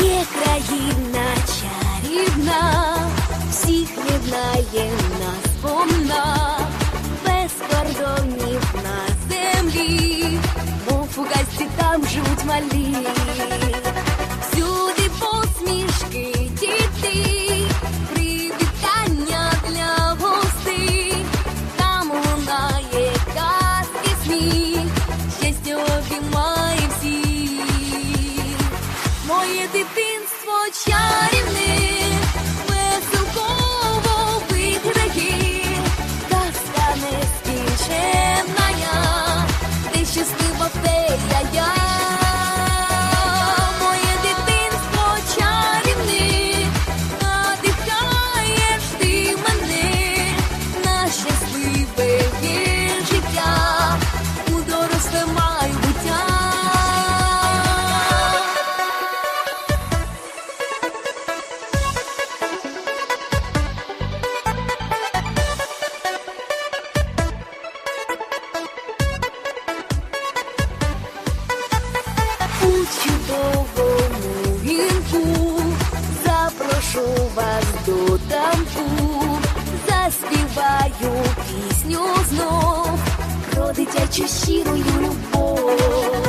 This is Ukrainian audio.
Є країна чарівна, всіх єднає нас повна, без кордонів на землі, бо в гасті там живуть малі. У чудовому вінку запрошу вас до танку, заспіваю пісню знов про дитячу щирою любов.